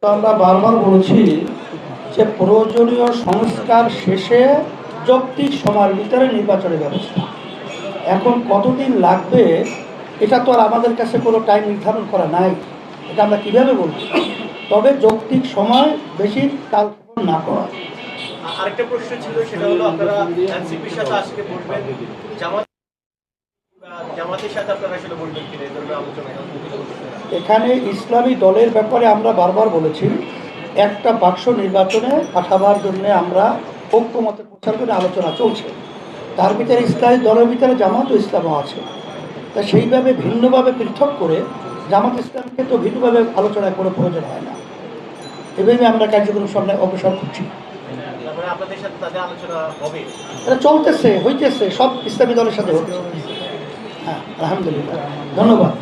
তো আমরা বারবার বলেছি যে প্রয়োজনীয় সংস্কার শেষে যৌক্তিক সময়ের ভিতরে নির্বাচনের ব্যবস্থা। এখন কতদিন লাগবে এটা তো আর আমাদের কাছে কোনো টাইম নির্ধারণ করা নাই। এটা আমরা কীভাবে বলছি তবে যৌক্তিক সময় বেশি কালক্ষেপণ না করা। আরেকটা প্রশ্ন ছিল সেটা হলো আপনারা এনসিপির সাথে আজকে বলবেন জামাত এখানে ইসলামী দলের ব্যাপারে আমরা বারবার বলেছি একটা বাক্স নির্বাচনে পাঠাবার জন্য আমরা ঐক্যমতে প্রচার করে আলোচনা চলছে। তার ভিতরে ইসলামী দলের ভিতরে জামাত ও ইসলামও আছে। তা সেইভাবে ভিন্নভাবে পৃথক করে জামাত ইসলামকে তো ভিন্নভাবে আলোচনা করে প্রয়োজন হয় না। এভাবে আমরা কার্যক্রম সামনে অগ্রসর করছি। আপনাদের সাথে তাদের আলোচনা হবে। এটা চলতেছে হইতেছে সব ইসলামী দলের সাথে হচ্ছে। হ্যাঁ আলহামদুলিল্লাহ। ধন্যবাদ।